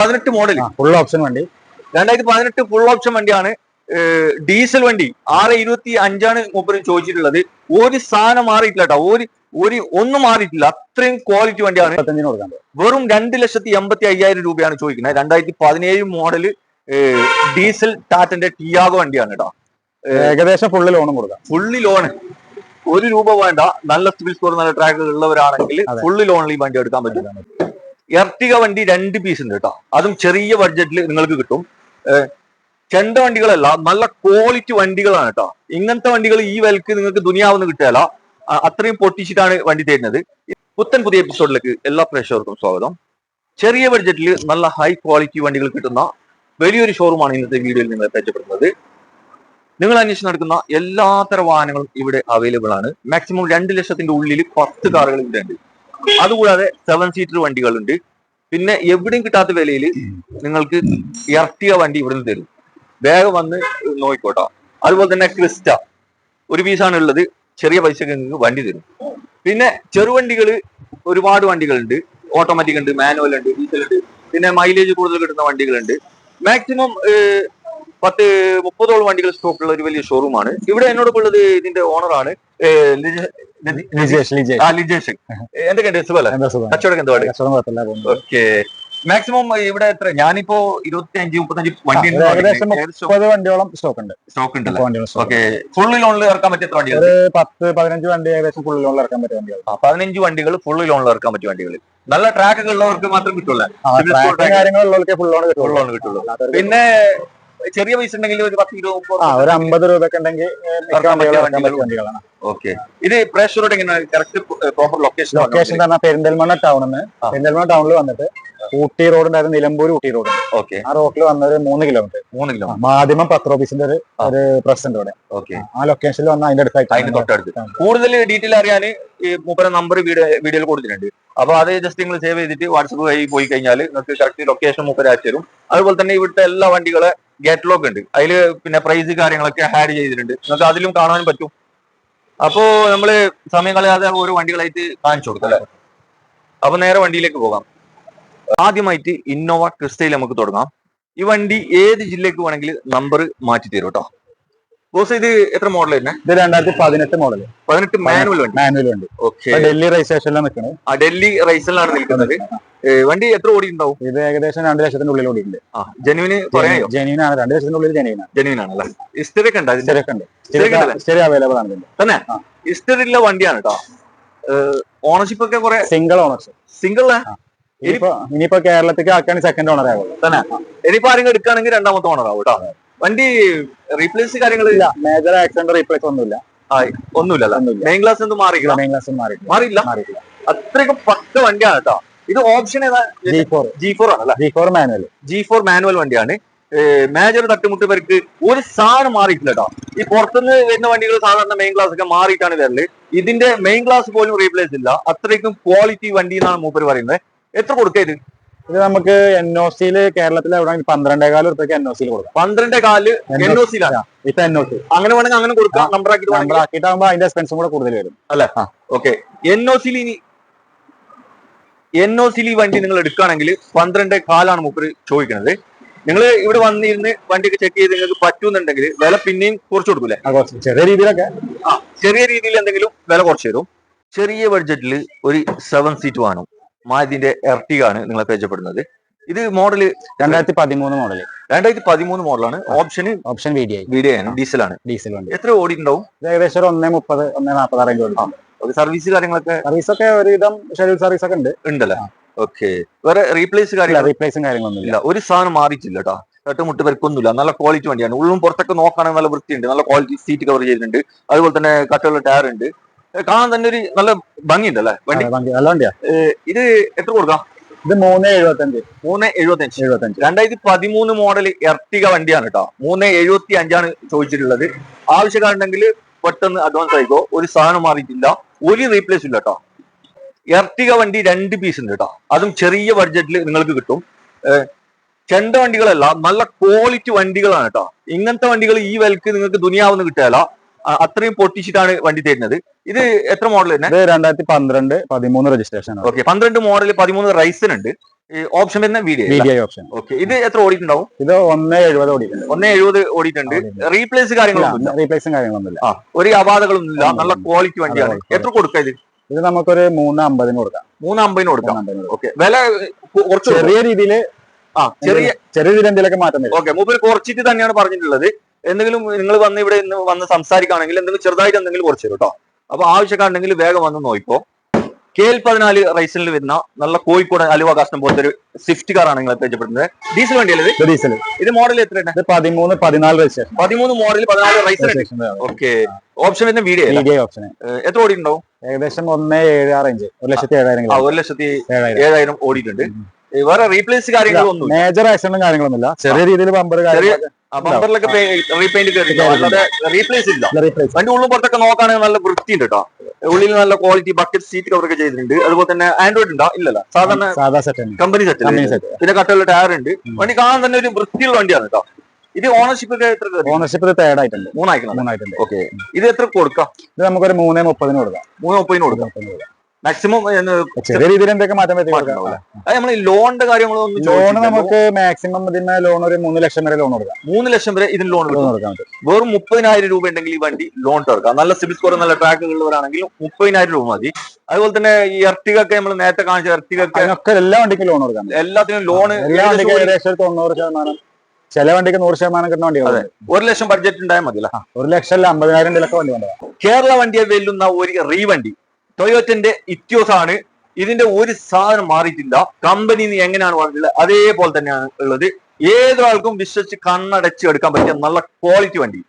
പതിനെട്ട് model full option വണ്ടി. രണ്ടായിരത്തി പതിനെട്ട് ഫുൾ ഓപ്ഷൻ വണ്ടിയാണ് ഡീസൽ വണ്ടി. ആറ് ഇരുപത്തി അഞ്ചാണ് മൂപ്പര് ചോദിച്ചിട്ടുള്ളത്. ഒരു സാധനം മാറിയിട്ടില്ല കേട്ടോ ഒരു ഒരു ഒന്നും മാറിയിട്ടില്ല. അത്രയും ക്വാളിറ്റി വണ്ടിയാണ്. വെറും രണ്ട് ലക്ഷത്തി എൺപത്തി അയ്യായിരം രൂപയാണ് ചോദിക്കുന്നത്. രണ്ടായിരത്തി പതിനേഴ് മോഡൽ ഡീസൽ ടാറ്റന്റെ ടിയാഗോ വണ്ടിയാണ് കേട്ടോ ഏകദേശം ഫുള്ള് ലോണും കൊടുക്കാം. ഫുള്ളി ലോണ് ഒരു രൂപ വേണ്ട. നല്ല സിവിൽ സ്കോർ നല്ല ട്രാക്ക് ഉള്ളവരാണെങ്കിൽ ഫുള്ള് ഫുള്ളി ലോണിൽ ഈ വണ്ടി എടുക്കാൻ പറ്റും. എർട്ടിക വണ്ടി രണ്ട് പീസ് ഉണ്ട് കേട്ടോ. അതും ചെറിയ ബഡ്ജറ്റിൽ നിങ്ങൾക്ക് കിട്ടും. ചെണ്ട വണ്ടികളല്ല നല്ല ക്വാളിറ്റി വണ്ടികളാണ് കേട്ടോ. ഇങ്ങനത്തെ വണ്ടികൾ ഈ വിലക്ക് നിങ്ങൾക്ക് ദുനിയാവെന്ന് കിട്ടുകയല്ല അത്രയും പൊട്ടിച്ചിട്ടാണ് വണ്ടി തരുന്നത്. പുത്തൻ പുതിയ എപ്പിസോഡിലേക്ക് എല്ലാ പ്രേക്ഷകർക്കും സ്വാഗതം. ചെറിയ ബഡ്ജറ്റിൽ നല്ല ഹൈ ക്വാളിറ്റി വണ്ടികൾ കിട്ടുന്ന വലിയൊരു ഷോറൂമാണ് ഇന്നത്തെ വീഡിയോയിൽ നിങ്ങൾ പരിചയപ്പെടുന്നത് നിങ്ങൾ അന്വേഷിച്ച് നടക്കുന്ന എല്ലാത്തരം വാഹനങ്ങളും ഇവിടെ അവൈലബിൾ ആണ്. മാക്സിമം രണ്ട് ലക്ഷത്തിന്റെ ഉള്ളിൽ പത്ത് കാറുകൾ ഇവിടെ ഉണ്ട്. അതുകൂടാതെ സെവൻ സീറ്റർ വണ്ടികളുണ്ട്. പിന്നെ എവിടെയും കിട്ടാത്ത വിലയിൽ നിങ്ങൾക്ക് ഇറട്ടിയ വണ്ടി ഇവിടെ നിന്ന് തരും. വേഗം വന്ന് നോക്കിക്കോട്ടോ. അതുപോലെ തന്നെ ക്രിസ്റ്റ. ഒരു പീസാണ് ഉള്ളത്. ചെറിയ പൈസക്ക് നിങ്ങൾക്ക് വണ്ടി തരും. പിന്നെ ചെറുവണ്ടികൾ ഒരുപാട് വണ്ടികളുണ്ട്. ഓട്ടോമാറ്റിക് ഉണ്ട് മാനുവൽ ഉണ്ട് ഡീസൽ ഉണ്ട്. പിന്നെ മൈലേജ് കൂടുതൽ കിട്ടുന്ന വണ്ടികളുണ്ട്. മാക്സിമം പത്ത് മുപ്പതോളം വണ്ടികൾ സ്റ്റോക്കുള്ള ഒരു വലിയ ഷോറൂമാണ്. ഇവിടെ എന്നോട് ഉള്ളത് ഇതിന്റെ ഓണറാണ് ലിജേഷ് ലിജേഷ്. ആ ലിജേഷ്. എന്തൊക്കെയുണ്ട്? സുഖല്ലേ? കച്ചവടം ഓക്കെ. മാക്സിമം ഇവിടെ എത്ര? ഞാനിപ്പോ ഇരുപത്തി അഞ്ച് മുപ്പത്തഞ്ച് വണ്ടി മുപ്പത് വണ്ടിയോളം സ്റ്റോക്ക് ഉണ്ട് സ്റ്റോക്ക്. ഉണ്ട് ഓക്കെ. ഫുള്ള് ലോണിൽ ഇറക്കാൻ പറ്റിയ വണ്ടികൾ? പത്ത് പതിനഞ്ച് വണ്ടി ഏകദേശം ഫുൾ ലോണിൽ ഇറക്കാൻ പറ്റിയ വണ്ടികൾ. പതിനഞ്ച് വണ്ടികൾ ഫുൾ ലോണിൽ ഇറക്കാൻ പറ്റിയ വണ്ടികൾ. നല്ല ട്രാക്കൊക്കെ ഉള്ളവർക്ക് മാത്രം. കാര്യങ്ങളുള്ളവർക്ക് ഫുൾ ലോൺ കിട്ടുള്ളൂ. പിന്നെ ചെറിയ പൈസ ഉണ്ടെങ്കിൽ ഒരു പത്ത് ഇരുപത് ആ ഒരു അമ്പത് ഉണ്ടെങ്കിൽ ഇറക്കാൻ പറ്റിയ വണ്ടികൾ. വണ്ടികളാണ്. ഓക്കെ. ഇത് പ്രേക്ഷകരോട് എങ്ങനെ കറക്റ്റ് പ്രോപ്പർ ലൊക്കേഷൻ ലൊക്കേഷൻ എന്ന് പറഞ്ഞാൽ പെരിന്തൽമണ്ണ ആ. പെരിന്തൽമണ്ണ ടൗണിൽ വന്നിട്ട് ഊട്ടി റോഡ് ഉണ്ടായിരുന്നു നിലമ്പൂർ ഊട്ടി റോഡ് ഓക്കെ. ആ റോഡിൽ വന്ന ഒരു മൂന്ന് കിലോമീറ്റർ മൂന്ന് കിലോ മാധ്യമം പത്ര ഓഫീസിന്റെ ഒരു ഒരു പ്രസിഡന്റ് അവിടെ ഓക്കെ. ആ ലൊക്കേഷനിൽ വന്ന അതിന്റെ അതിന് അടുത്തായിട്ട് തൊട്ടടുത്ത്. കൂടുതൽ ഡീറ്റെയിൽ അറിയാൻ ഈ മൂപ്പര നമ്പർ വീഡിയോ വീഡിയോയിൽ കൊടുത്തിട്ടുണ്ട്. അപ്പൊ അത് ജസ്റ്റ് നിങ്ങൾ സേവ് ചെയ്തിട്ട് വാട്സപ്പ് വഴി പോയി കഴിഞ്ഞാൽ നിങ്ങൾക്ക് കറക്റ്റ് ലൊക്കേഷൻ മൂപ്പര അയച്ചു തരും. അതുപോലെ തന്നെ ഇവിടുത്തെ എല്ലാ വണ്ടികളെ ഗേറ്റ് ലോക്ക് ഉണ്ട്. അതിൽ പിന്നെ പ്രൈസ് കാര്യങ്ങളൊക്കെ ആഡ് ചെയ്തിട്ടുണ്ട്. നിങ്ങൾക്ക് അതിലും കാണാൻ പറ്റും. അപ്പോ നമ്മൾ സമയം കളയാതെ ഓരോ വണ്ടികളായിട്ട് കാണിച്ചു കൊടുക്കും അല്ലെ? അപ്പൊ നേരെ വണ്ടിയിലേക്ക് പോകാം. ആദ്യമായിട്ട് ഇന്നോവ ക്രിസ്റ്റയിൽ നമുക്ക് തുടങ്ങാം. ഈ വണ്ടി ഏത് ജില്ലക്ക് വേണമെങ്കിൽ നമ്പർ മാറ്റി തരും കേട്ടോ. ബോസ് ഇത് എത്ര മോഡൽ തന്നെ ഇത് രണ്ടായിരത്തി പതിനെട്ട് മോഡൽ പതിനെട്ട് മാനുവൽ വണ്ടി. മാനുവൽ വണ്ടി. ഓക്കെ ഡൽഹി രജിസ്ട്രേഷനിലാണ് നിൽക്കുന്നത് ആ ഡൽഹി റൈസിലാണ് നിൽക്കുന്നത്. വണ്ടി എത്ര ഓടി ഉണ്ടാവും ഇത് ഏകദേശം രണ്ട് ലക്ഷത്തിന്റെ ഉള്ളിൽ ഓടിയിട്ടുണ്ട്. ആ ജനുവിന് പറയാമോ ജനുവിൻ ആണ്. രണ്ട് ലക്ഷത്തിന്റെ ഉള്ളിൽ ജനുവിൻ ആണ്. ജനുവിൻ ആണല്ലേ? ഹിസ്റ്ററി ഒക്കെ ഉണ്ട് അതിന്റെ? സ്റ്റെറിയൊക്കെ ഉണ്ട്. അവൈലബിൾ ആണ് തന്നെ? ഇസ്റ്റർ ഹിസ്റ്ററി ഉള്ള വണ്ടിയാണ് കേട്ടോ ഓണർഷിപ്പ് ഒക്കെ കുറെ സിംഗിൾ ഓണർഷിപ്പ് സിംഗിൾ ഇനിയിപ്പോ ഇനിയിപ്പോ കേരളത്തിലേക്ക് ആക്കുകയാണെങ്കിൽ സെക്കൻഡ് ഓണർ ആവുള്ളൂ. തന്നെ? ഇനിയിപ്പോ ആരെങ്കിലും എടുക്കുകയാണെങ്കിൽ രണ്ടാമത്തെ ഓണർ ആവും കേട്ടോ വണ്ടി റീപ്ലേസ് കാര്യങ്ങളില്ല മേജർ ആക്സിഡന്റ് റീപ്ലേസ് ഒന്നുമില്ല. ഒന്നുമില്ല. മെയിൻ ക്ലാസ് ഒന്നും മാറിയില്ല മെയിൻ ക്ലാസ് മാറിയില്ല? മാറിയിട്ടില്ല. അത്രയ്ക്കും പക്ക വണ്ടിയാണ് കേട്ടോ. ഇത് ഓപ്ഷൻ ഏതാ? ജി ഫോർ ജി ഫോർ ആണല്ലേ? G four manual G four manual വണ്ടിയാണ്. മേജർ തട്ടുമുട്ട് പേർക്ക് ഒരു സാധനം മാറിയിട്ടില്ല കേട്ടോ. ഈ പുറത്തുനിന്ന് വരുന്ന വണ്ടികൾ സാധാരണ മെയിൻ ക്ലാസ് ഒക്കെ മാറിയിട്ടാണ് വരൽ. ഇതിന്റെ മെയിൻ ക്ലാസ് പോലും റീപ്ലേസ് ഇല്ല. അത്രയ്ക്കും ക്വാളിറ്റി വണ്ടി എന്നാണ് മൂപ്പര് പറയുന്നത്. എത്ര കൊടുക്കുക ഇത്? ഇത് നമുക്ക് എൻ ഒ സിയിൽ കേരളത്തിൽ എവിടെ പന്ത്രണ്ടേകാൽ ഉറുപ്പൊക്കെ എൻ ഒ സിയിൽ കൊടുക്കാം. പന്ത്രണ്ടേ കാൽ എൻ ഒ സിയിലാണ് ഇപ്പൊ എൻ ഒ സി അങ്ങനെ വേണമെങ്കിൽ അങ്ങനെ കൊടുക്കാം. നമ്പർ ആക്കിയിട്ട് നമ്പർ വേണമെങ്കിൽ അതിന്റെ എക്സ്പെൻസും കൂടെ കൂടുതൽ വരും. ഓക്കെ. എൻ ഒ സിയിൽ ഇനി എൻ ഒ സിയിൽ ഈ വണ്ടി നിങ്ങൾ എടുക്കുകയാണെങ്കിൽ പന്ത്രണ്ട് കാലാണ് മൂപ്പര് ചോദിക്കുന്നത് നിങ്ങൾ ഇവിടെ വന്നിരുന്ന് വണ്ടിയൊക്കെ ചെക്ക് ചെയ്ത് നിങ്ങൾക്ക് പറ്റുന്നുണ്ടെങ്കിൽ വില പിന്നെയും കുറച്ച് കൊടുക്കൂലേ ആ, കുറച്ച്. ചെറിയ രീതിയിലൊക്കെ. ആ ചെറിയ രീതിയിൽ എന്തെങ്കിലും വില കുറച്ച് തരും. ചെറിയ ബഡ്ജറ്റിൽ ഒരു സെവൻ സീറ്റ് വാങ്ങും. മാതിന്റെ എർട്ടിക ആണ് നിങ്ങളെ പരിചയപ്പെടുന്നത്. ഇത് മോഡൽ രണ്ടായിരത്തി പതിമൂന്ന് മോഡൽ രണ്ടായിരത്തി പതിമൂന്ന് മോഡലാണ് ഓപ്ഷന് option V D I video ആണ്. ഡീസലാണ് ഡീസൽ വണ്ടി. എത്ര ഓടിയിട്ടുണ്ടാവും? ഉണ്ടാവും ഏകദേശം ഒരു ഒന്നേ മുപ്പത് ഒന്നേ നാൽപ്പത് റേഞ്ച് സർവീസ് കാര്യങ്ങളൊക്കെ സർവീസ് ഒക്കെ ഒരുവിധം ഷെഡ്യൂൾ സർവീസ് ഒക്കെ ഉണ്ട്. ഉണ്ടല്ലേ? ഓക്കെ വേറെ റീപ്ലേസ് കാര്യങ്ങൾ റീപ്ലേസും കാര്യങ്ങളൊന്നും ഇല്ല. ഒരു സാധനം മാറിയിട്ടില്ല കേട്ടോ. തട്ടുമുട്ട് വരക്കൊന്നുമില്ല നല്ല ക്വാളിറ്റി വണ്ടിയാണ്. ഉള്ളും പുറത്തൊക്കെ നോക്കുകയാണെങ്കിൽ നല്ല വൃത്തിയുണ്ട്. നല്ല ക്വാളിറ്റി സീറ്റ് കവർ ചെയ്തിട്ടുണ്ട്. അതുപോലെ തന്നെ കട്ടുള്ള ടയർ ഉണ്ട്. കാണാൻ തന്നെ ഒരു നല്ല ഭംഗിയുണ്ട് അല്ലേ വണ്ടി? ആ, നല്ല വണ്ടിയാ. ഇത് എത്ര കൊടുക്കാം? ഇത് മൂന്ന് എഴുപത്തഞ്ച്. മൂന്ന് എഴുപത്തി അഞ്ച് എഴുപത്തഞ്ച്. രണ്ടായിരത്തി പതിമൂന്ന് മോഡൽ എർട്ടിക വണ്ടിയാണ് കേട്ടോ മൂന്ന് എഴുപത്തി അഞ്ചാണ് ചോദിച്ചിട്ടുള്ളത്. ആവശ്യക്കാരുണ്ടെങ്കിൽ പെട്ടെന്ന് അഡ്വാൻസ് ആയിക്കോ. ഒരു സാധനം മാറിയിട്ടില്ല. ഒരു റീപ്ലേസ് ഇല്ല കേട്ടോ എർട്ടിക വണ്ടി രണ്ട് പീസ് ഉണ്ട് കേട്ടോ അതും ചെറിയ ബഡ്ജറ്റിൽ നിങ്ങൾക്ക് കിട്ടും. ചെണ്ട വണ്ടികളല്ല നല്ല ക്വാളിറ്റി വണ്ടികളാണ് കേട്ടോ ഇങ്ങനത്തെ വണ്ടികൾ ഈ വിലക്ക് നിങ്ങൾക്ക് ദുനിയാവെന്ന് കിട്ടുകയല്ല അത്രയും പൊട്ടിച്ചിട്ടാണ് വണ്ടി തരുന്നത്. ഇത് എത്ര മോഡൽ തന്നെ? രണ്ടായിരത്തി പന്ത്രണ്ട് പതിമൂന്ന് രജിസ്ട്രേഷൻ ഓക്കെ പന്ത്രണ്ട് മോഡൽ പതിമൂന്ന് റൈസൻ ഉണ്ട്. ഓപ്ഷൻ വരുന്ന വീഡിയോ ഓപ്ഷൻ ഓക്കെ ഇത് എത്ര ഓടിയിട്ടുണ്ടാവും? ഇത് ഒന്ന് എഴുപത് ഓടിയിട്ടുണ്ട്. ഒന്നേ എഴുപത് ഓടിയിട്ടുണ്ട്. റീപ്ലേസ് കാര്യങ്ങളൊന്നും റീപ്ലേസും കാര്യങ്ങളൊന്നുമില്ല ഒരു അപാധകളൊന്നും ഇല്ല നല്ല ക്വാളിറ്റി വണ്ടിയാണ്. എത്ര കൊടുക്കാം ഇത്? ഇത് നമുക്കൊരു മൂന്ന് അമ്പതിന് കൊടുക്കാം. മൂന്ന് അമ്പതിന് കൊടുക്കാം. ഓക്കെ വില കുറച്ച് ചെറിയ രീതിയിൽ ആ ചെറിയ ചെറിയ രീതിയിൽ എന്തെങ്കിലുമൊക്കെ മാറ്റം ഓക്കെ മൂപ്പര് കുറച്ചിട്ട് തന്നെയാണ് പറഞ്ഞിട്ടുള്ളത്. എന്തെങ്കിലും നിങ്ങൾ വന്ന് ഇവിടെ ഇന്ന് വന്ന് സംസാരിക്കുകയാണെങ്കിൽ എന്തെങ്കിലും ചെറുതായിട്ട് എന്തെങ്കിലും കുറച്ച് തരും കേട്ടോ. അപ്പൊ ആവശ്യക്കാരുണ്ടെങ്കിൽ വേഗം വന്ന് നോക്കിക്കോ. കെ എൽ പതിനാല് റൈസിൽ വരുന്ന നല്ല കോഴിക്കോട് അലുവ കാഷ്ടം പോലത്തെ ഒരു സ്വിഫ്റ്റ് കാറാണ് നിങ്ങൾ പരിചയപ്പെടുന്നത് ഡീസൽ വണ്ടിയല്ലേ ഡീസൽ. ഇത് മോഡൽ എത്ര പതിമൂന്ന് പതിനാല് രജിസ്ട്രേഷൻ പതിമൂന്ന് മോഡൽ പതിനാല് റൈസ് ഓക്കെ ഓപ്ഷൻ വരുന്ന വീഡിയോ ഓപ്ഷൻ എത്ര ഓടിയിട്ടുണ്ടോ ഏകദേശം ഒന്ന് ഏഴ് ആറ് റേഞ്ച് ഒരു ലക്ഷത്തി ഏഴായിരം ഒരു ലക്ഷത്തി ഏഴായിരം. ഓടിയിട്ടുണ്ട്. വേറെ റീപ്ലേസ് കാര്യങ്ങളൊന്നും മേജർ ആക്സിഡന്റും കാര്യങ്ങളൊന്നുമില്ല. ചെറിയ രീതിയിൽ ബമ്പർ ബമ്പറിലൊക്കെ റീപെയിന്റ് റീപ്ലേസ് ഇല്ല. വണ്ടി ഉള്ളും പുറത്തൊക്കെ നോക്കുകയാണെങ്കിൽ നല്ല വൃത്തിയുണ്ട് കേട്ടോ ഉള്ളിൽ നല്ല ക്വാളിറ്റി ബക്കറ്റ് സീറ്റ് കവർ ഒക്കെ ചെയ്തിട്ടുണ്ട്. അതുപോലെ തന്നെ ആൻഡ്രോയിഡ് ഉണ്ടോ? ഇല്ലല്ല. സാധാരണ കമ്പനി സെറ്റ് പിന്നെ കട്ടുള്ള ടയർ ഉണ്ട്. വണ്ടി കാണാൻ തന്നെ ഒരു വൃത്തിയുള്ള വണ്ടിയാണ് കേട്ടോ ഇത് ഓണർഷിപ്പ് ഓണർഷിപ്പ് തേർഡ് ആയിട്ടുണ്ട്. മൂന്നായിക്കണം? മൂന്നായിട്ടുണ്ട്. ഓക്കെ ഇത് എത്ര കൊടുക്കാം? ഇത് നമുക്കൊരു മൂന്നേ മുപ്പതിന് കൊടുക്കാം. മൂന്നേ മുപ്പതിന് കൊടുക്കാം. മാക്സിമം ചെറിയ രീതിയിൽ എന്തൊക്കെ മാറ്റം നമ്മൾ ലോണിന്റെ കാര്യങ്ങളൊന്നും ലോൺ നമുക്ക് മാക്സിമം ഇതിന് ലോൺ ഒരു മൂന്ന് ലക്ഷം വരെ ലോൺ കൊടുക്കാം. മൂന്ന് ലക്ഷം വരെ ഇതിന് ലോൺ കൊടുക്കാൻ പറ്റും. വെറും മുപ്പതിനായിരം രൂപ ഉണ്ടെങ്കിൽ ഈ വണ്ടി ലോൺ തുറക്കാം നല്ല സിബിൽ സ്കോർ നല്ല ട്രാക്ക് ഉള്ളവരാണെങ്കിൽ മുപ്പതിനായിരം രൂപ മതി. അതുപോലെ തന്നെ ഈ എർട്ടികൊക്കെ നമ്മൾ നേരത്തെ കാണിച്ച എർട്ടികൊക്കെ ഒക്കെ എല്ലാ വണ്ടിക്കും ലോൺ കൊടുക്കാം. എല്ലാത്തിനും ലോൺ എല്ലാ വണ്ടിക്കും ഏകദേശം തൊണ്ണൂറ് ശതമാനം. ചില വണ്ടിക്ക് നൂറ് ശതമാനം കിട്ടുന്ന വണ്ടികൾ ഒരു ലക്ഷം ബഡ്ജറ്റ് ഉണ്ടായാൽ മതി ഒരു ലക്ഷം അല്ല അമ്പതിനായിരം വണ്ടി കേരള വണ്ടിയെ വെല്ലുന്ന ഒരു റീ വണ്ടി. ടൊയോറ്റന്റെ ഇത്യോസ് ആണ് ഇതിന്റെ ഒരു സാധനം മാറിയിട്ടില്ല. കമ്പനി എങ്ങനെയാണ് പറഞ്ഞിട്ടുള്ളത് അതേപോലെ തന്നെയാണ് ഉള്ളത്. ഏതൊരാൾക്കും വിശ്വസിച്ച് കണ്ണടച്ച് എടുക്കാൻ പറ്റിയ നല്ല ക്വാളിറ്റി വണ്ടി.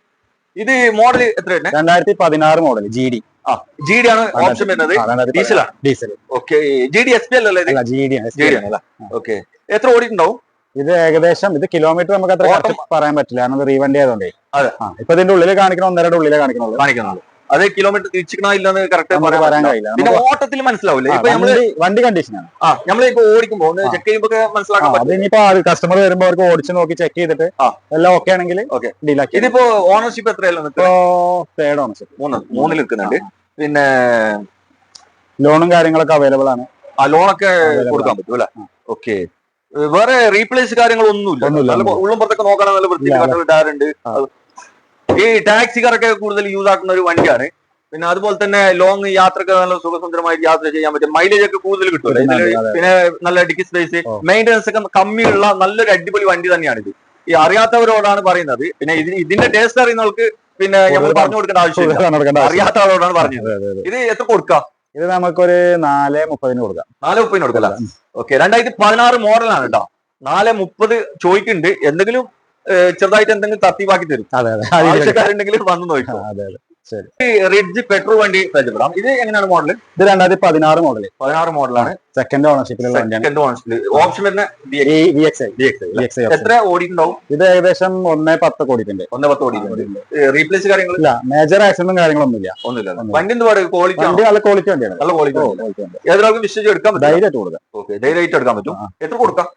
ഇത് മോഡൽ എത്ര രണ്ടായിരത്തി പതിനാറ് മോഡൽ ജി ഡി ആ ജി ഡി ആണ് ഓപ്ഷൻ വരുന്നത്. ഡീസലാണ് diesel okay G D S P അല്ലല്ലേ അല്ല ജി ഡി ജി ഡി ആണ് ഓക്കെ എത്ര ഓടിയിട്ടുണ്ടാവും? ഇത് ഏകദേശം ഇത് കിലോമീറ്റർ നമുക്ക് അത്ര പറയാൻ പറ്റില്ല. കാരണം റീവണ്ടി ആയതുകൊണ്ടേ അതെ. ഇപ്പൊ ഇതിന്റെ ഉള്ളിൽ കാണിക്കണം ഒന്നരയുടെ ഉള്ളിലേ കാണിക്കണുള്ളൂ. കാണിക്കുന്നത് അത് കിലോമീറ്റർ തിരിച്ചിക്കണോ ഇല്ലെന്ന് കറക്റ്റ് പറയാൻ. കഴിയില്ല. പിന്നെ ഓട്ടത്തിൽ മനസ്സിലാവില്ലേ ഇപ്പൊ നമ്മൾ വണ്ടി കണ്ടീഷൻ കണ്ടീഷനാണ് ആ നമ്മളിപ്പോ ഓടിക്കുമ്പോ ഒന്ന് ചെക്ക് ചെയ്യുമ്പോ മനസ്സിലാക്കാൻ അത് പറ്റും. ഇനിയിപ്പോ കസ്റ്റമർ വരുമ്പോ അവർക്ക് ഓടിച്ചു നോക്കി ചെക്ക് ചെയ്തിട്ട് എല്ലാം ഓക്കെ ആണെങ്കിൽ ഓക്കെ ഡീലാക്കി ഇതിപ്പോ ഓണർഷിപ്പ് എത്രയല്ലോ ഇപ്പോ തേർഡ് ഓണർഷിപ്പ് മൂന്ന് മൂന്നിൽ നിൽക്കുന്നുണ്ട്. പിന്നെ ലോണും കാര്യങ്ങളൊക്കെ അവൈലബിൾ ആണ്. ആ ലോണൊക്കെ കൊടുക്കാൻ പറ്റും അല്ലെ. ഓക്കെ വേറെ റീപ്ലേസ് കാര്യങ്ങളൊന്നുമില്ല. ഉള്ളും പുറത്തൊക്കെ നോക്കാൻ നല്ല വൃത്തി ഇല്ല, ടയർ ഉണ്ട് ആ. ഈ ടാക്സിക്കാരൊക്കെ കൂടുതൽ യൂസ് ആക്കുന്ന ഒരു വണ്ടിയാണ്. പിന്നെ അതുപോലെ തന്നെ ലോങ് യാത്രയ്ക്ക് നല്ല സുഖസുന്ദരമായിട്ട് യാത്ര ചെയ്യാൻ പറ്റും മൈലേജ് ഒക്കെ കൂടുതൽ കിട്ടും പിന്നെ നല്ല ഡിക്കി സ്പേസ് മെയിന്റനൻസ് ഒക്കെ കമ്മിയുള്ള നല്ലൊരു അടിപൊളി വണ്ടി തന്നെയാണ് ഇത് ഈ അറിയാത്തവരോടാണ് പറയുന്നത്. പിന്നെ ഇതിന് ഇതിന്റെ ടേസ്റ്റ് അറിയുന്നവർക്ക് പിന്നെ നമ്മൾ പറഞ്ഞു കൊടുക്കേണ്ട ആവശ്യമില്ല. അറിയാത്തവരോടാണ് ആവശ്യം. അറിയാത്തവരോടാണ് പറഞ്ഞത്. ഇത് എത്ര കൊടുക്കാം? ഇത് നമുക്കൊരു നാല് മുപ്പതിന് കൊടുക്കാം. നാല് മുപ്പതിന് കൊടുക്കല്ല ഓക്കെ രണ്ടായിരത്തി പതിനാറ് മോഡലാണ് കേട്ടോ. നാല് മുപ്പത് ചോദിക്കുന്നുണ്ട്. എന്തെങ്കിലും ചെറുതായിട്ട് എന്തെങ്കിലും തത്തിവാക്കി തരും. അതെ അതെ. ആവശ്യക്കാരുണ്ടെങ്കിൽ വന്ന് നോക്കും. അതെ ശരി. റിഡ്ജ് പെട്രോൾ വണ്ടി പരിചയപ്പെടാം. ഇത് എങ്ങനെയാണ് മോഡൽ ഇത് രണ്ടായിരത്തി പതിനാറ് മോഡൽ പതിനാറ് മോഡലാണ് സെക്കൻഡ് ഓണർഷിപ്പിലുള്ള സെക്കൻഡ് ഓണർഷിപ്പിൽ ഓപ്ഷൻ വരുന്ന എത്ര ഓടിയിട്ടുണ്ടാവും? ഇത് ഏകദേശം ഒന്നേ പത്ത് കോടിട്ടുണ്ട് ഒന്നേ പത്ത് കോടി റീപ്ലേസ് കാര്യങ്ങൾ ഇല്ല മേജർ ആക്സിഡന്റും കാര്യങ്ങളൊന്നും ഇല്ല. ഒന്നുമില്ല. വണ്ടി എന്ത് പറയുക ക്വാളിറ്റി വണ്ടി നല്ല ക്വാളിറ്റി വണ്ടിയാണ്. നല്ല ക്വാളിറ്റി. ഏതൊരാൾക്കും വിശ്വസിച്ച് എടുക്കാൻ പറ്റും. കൊടുക്കാം. ഓക്കെ ധൈര്യമായിട്ട് എടുക്കാൻ പറ്റും. എത്ര കൊടുക്കാം?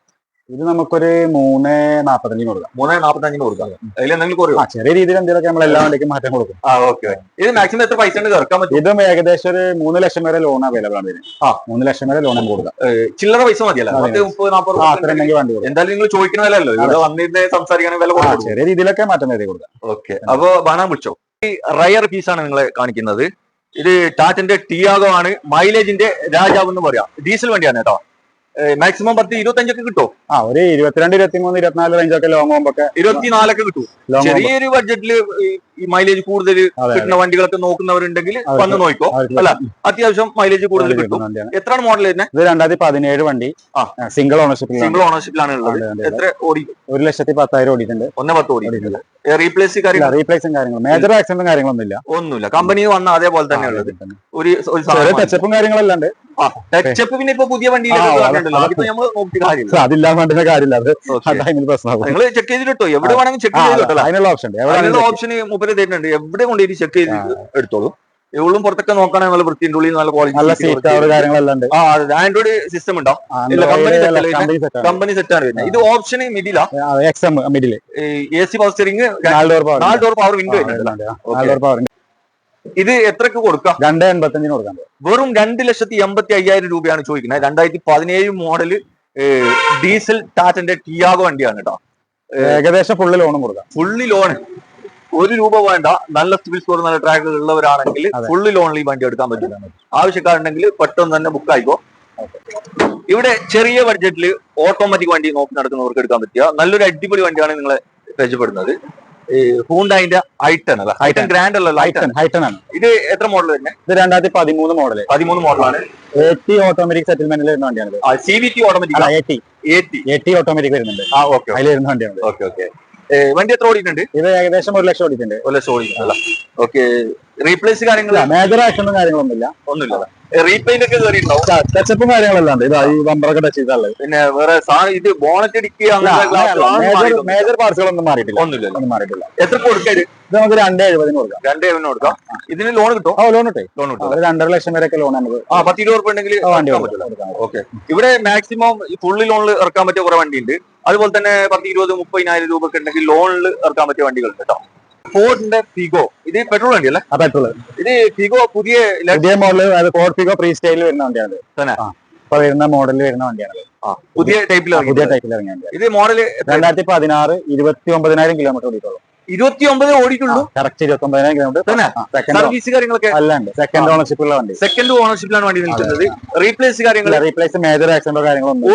ഇത് നമുക്കൊരു മൂന്ന് നാപ്പത്തഞ്ചിന് കൊടുക്കാം. മൂന്ന് നാപ്പത്തഞ്ചിന് കൊടുക്കാം. അതിൽ എന്തെങ്കിലും കുറയും? ചെറിയ രീതിയിൽ എന്തെങ്കിലും നമ്മൾ എല്ലാ വണ്ടിക്കും മാറ്റം കൊടുക്കും. ആ ഓക്കെ. ഇത് മാക്സിമം എത്ര പൈസ ഇറക്കാൻ പറ്റും? ഇതും ഏകദേശം ഒരു മൂന്ന് ലക്ഷം വരെ ലോൺ അവൈലബിൾ ആണ് ഇതിന്. ആ. മൂന്ന് ലക്ഷം വരെ ലോൺ നമുക്ക് കൊടുക്കാം. ചില്ലറ പൈസ മതിയല്ലോ? എന്തായാലും നിങ്ങൾ ചോദിക്കുന്ന വിലയല്ലോ? ഇവിടെ വന്നിരുന്ന് സംസാരിക്കണ വില കൊടുക്കാം ചെറിയ രീതിയിലൊക്കെ മാറ്റം വരെ കൊടുക്കാം. ഓക്കെ. അപ്പൊ ബാണാൻ വിളിച്ചോ? ഈ റയർ പീസ് ആണ് നിങ്ങളെ കാണിക്കുന്നത്. ഇത് ടാറ്റന്റെ ടിയാഗോ ആണ്. മൈലേജിന്റെ രാജാവ് എന്ന് പറയാം. ഡീസൽ വണ്ടിയാണ് കേട്ടോ. മാക്സിമം പത്ത് ഇരുപത്തഞ്ചൊക്കെ കിട്ടോ? ആ ഒരു ഇരുപത്തിരണ്ട് ഇരുപത്തിമൂന്ന് ഇരുപത്തിനാല് റേഞ്ചൊക്കെ ലോങ് പോകുമ്പോ ഇരുപത്തിനാലൊക്കെ കിട്ടും. ചെറിയൊരു ബഡ്ജറ്റിൽ ഈ മൈലേജ് കൂടുതൽ കിട്ടുന്ന വണ്ടികളൊക്കെ നോക്കുന്നവരുണ്ടെങ്കിൽ. വന്ന് നോക്കോ അല്ല അത്യാവശ്യം മൈലേജ് കൂടുതൽ കിട്ടും. എത്രയാണ് മോഡൽ തന്നെ ഇത് രണ്ടായിരത്തി പതിനേഴ് വണ്ടി. സിംഗിൾ ഓണർഷിപ്പ് സിംഗിൾ ഓണർഷിപ്പിലാണ് ഉള്ളത്. എത്ര ഓടി? ഒരു ലക്ഷത്തി പത്തായിരം ഓടിയിട്ടുണ്ട്. ഒന്നേ പത്ത് ഓടി. ഓടിയിട്ടുണ്ട്. റീപ്ലേസ് കാര്യങ്ങൾ റീപ്ലേസും കാര്യങ്ങളും. മേജർ ആക്സിഡന്റും കാര്യങ്ങളൊന്നും ഇല്ല ഒന്നുമില്ല. കമ്പനി വന്ന അതേപോലെ തന്നെ ഉള്ളത്. ഒരു ടച്ചപ്പും കാര്യങ്ങളെല്ലാം ഉണ്ട്. ടച്ചപ്പ് പിന്നെ ഇപ്പൊ പുതിയ വണ്ടിയിലൊക്കെ അതില്ലാതെ വണ്ടിന്റെ കാര്യമില്ല. അത് ആ ടൈമിൽ പ്രശ്നമാകും നിങ്ങൾ ചെക്ക് ചെയ്തിട്ടോ എവിടെ വേണമെങ്കിൽ ചെക്ക് ചെയ്തിട്ടോ ചെയ്ത് അതിനുള്ള ഓപ്ഷൻ ഓപ്ഷൻ മുപ്പത് തരുന്നുണ്ട് എവിടെ കൊണ്ടുപോയി ചെക്ക് ചെയ്ത് എടുത്തോളൂ. എവളും പുറത്തൊക്കെ നോക്കണേ നല്ല വൃത്തിന്റെ ഉള്ളിൽ നല്ല ക്വാളിറ്റി ആ ആൻഡ്രോയിഡ് സിസ്റ്റം ഉണ്ടോ? ഇല്ല, company set അല്ലേ കമ്പനി സെറ്റ് കമ്പനി സെറ്റാണ് ആണ് വരുന്നത്. ഇത് ഓപ്ഷൻ മിഡില എം സി പവർ സ്റ്റിയറിംഗ് നാല് ഡോർ പവർ വിൻഡോ ഇത് എത്രക്ക് കൊടുക്കാം? രണ്ട് എൺപത്തഞ്ചിന് കൊടുക്കാം. വെറും രണ്ട് ലക്ഷത്തി എൺപത്തി അയ്യായിരം രൂപയാണ് ചോദിക്കുന്നത്. രണ്ടായിരത്തി പതിനേഴ് മോഡൽ ഡീസൽ ടാറ്റന്റെ ടിയാഗോ വണ്ടിയാണ് കേട്ടോ. ഏകദേശം ഫുള്ള് ലോണും കൊടുക്കാം. ഫുള്ളി ലോൺ ഒരു രൂപ വേണ്ട. നല്ല സിവിൽ സ്കോർ നല്ല ട്രാക്ക് ഉള്ളവരാണെങ്കിൽ. ഫുള്ളി ലോണിൽ വണ്ടി എടുക്കാൻ പറ്റും ആവശ്യക്കാരുണ്ടെങ്കിൽ പെട്ടെന്ന് തന്നെ ബുക്ക് ആയിക്കോ. ഇവിടെ ചെറിയ ബഡ്ജറ്റിൽ ഓട്ടോമാറ്റിക് വണ്ടി നോക്കി നടക്കുന്നവർക്ക് എടുക്കാൻ പറ്റിയ നല്ലൊരു അടിപൊളി വണ്ടിയാണ് നിങ്ങളെ പരിചയപ്പെടുന്നത്. ഈ ഹൂണ്ടായിന്റെ ഐട്ടൺ അല്ല Iton. ഗ്രാൻഡ് അല്ല ഹൈറ്റൺ ഹൈറ്റൺ ആണ്. ഇത് എത്ര മോഡൽ തന്നെ ഇത് രണ്ടായിരത്തി പതിമൂന്ന് മോഡൽ പതിമൂന്ന് മോഡലാണ് എയ്റ്റി ഓട്ടോമാറ്റിക് സെറ്റിൽമെന്റിൽ വരുന്ന വണ്ടിയാണ് സി വി ടി ഓട്ടോമാറ്റിക് അല്ല എയ്റ്റി എയ്റ്റി എയ്റ്റി ഓട്ടോമാറ്റിക് വരുന്നുണ്ട്. ആ ഓക്കെ അതിൽ വരുന്ന വണ്ടിയാണ് ഓക്കെ ഓക്കെ വണ്ടി എത്ര ഓടിയിട്ടുണ്ട്? ഇത് ഏകദേശം ഒരു ലക്ഷം ഓടിയിട്ടുണ്ട്. ഒരു ലക്ഷം ഓടിയിട്ടുണ്ട് ഓക്കെ. റീപ്ലേസ് കാര്യങ്ങൾ മേജർ ആക്ഷനും കാര്യങ്ങളൊന്നുമില്ല. ഒന്നുമില്ല റീപെയിന്റ് ഒക്കെ കയറിയിട്ടുണ്ടാവും ടച്ചപ്പും കാര്യങ്ങളെല്ലാം ഉണ്ട്. ഇതാ ഈ ബമ്പറൊക്കെ ടച്ച് ചെയ്താലേ പിന്നെ വേറെ ഇത് ബോണറ്റ് glass മേജർ പാർട്സുകളൊന്നും മാറിയിട്ടില്ല. ഒന്നുമില്ല ഒന്നും മാറിയിട്ടില്ല. എത്ര കൊടുക്കരുത് ഇത് നമുക്ക് രണ്ടേ എഴുപതിന് കൊടുക്കാം. രണ്ടേ എവിന് കൊടുക്കാം. ഇതിന് ലോൺ കിട്ടും ആ ലോൺ കിട്ടും. ലോൺ കിട്ടും. രണ്ടര ലക്ഷം വരെയൊക്കെ ലോൺ നമുക്ക് ആ പത്ത് ഇരുപത് ഉണ്ടെങ്കിൽ വണ്ടി കൊടുക്കാം. കൊടുക്കാം. ഓക്കെ. ഇവിടെ മാക്സിമം ഫുള്ളി ലോണിൽ ഇറക്കാൻ പറ്റിയ കുറെ വണ്ടി ഉണ്ട് അതുപോലെ തന്നെ പത്ത് ഇരുപത് മുപ്പതിനായിരം രൂപ ഒക്കെ ഉണ്ടെങ്കിൽ ലോണിൽ ഇറക്കാൻ പറ്റിയ വണ്ടികളുണ്ട് കേട്ടോ. ഫോർഡിന്റെ ഫിഗോ. ഇത് പെട്രോൾ വണ്ടി അല്ലേ ആ പെട്രോൾ ഇത് ഫിഗോ പുതിയ മോഡൽ അത് ഫിഗോ ഫ്രീ സ്റ്റൈലിൽ വരുന്ന വണ്ടിയാണ് തന്നെ? ഇപ്പൊ വരുന്ന മോഡലിൽ വരുന്ന വണ്ടിയാണ് പുതിയ ടൈപ്പിൽ പുതിയ ടൈപ്പിൽ ഇറങ്ങിയ ഇത് മോഡൽ രണ്ടായിരത്തി പതിനാറ് ഇരുപത്തി ഒമ്പതിനായിരം കിലോമീറ്റർ ഓടിയിട്ടുള്ളൂ. ഇരുപത്തി ഒമ്പത് ഓടിയിട്ടുള്ളൂ കറക്റ്റ് ഇരുപത്തി ഒമ്പതിനായിരം കിലോമീറ്റർ തന്നെ? സർവീസ് കാര്യങ്ങളൊക്കെ? അല്ലാണ്ട്. സെക്കൻഡ് ഓണർഷിപ്പ് ഉള്ള വണ്ടി. സെക്കൻഡ് ഓണർഷിപ്പിലാണ് വണ്ടി നിൽക്കുന്നത്. റീപ്ലേസ് കാര്യങ്ങൾ റീപ്ലേസ് മേജർ ആക്സിഡന്റോ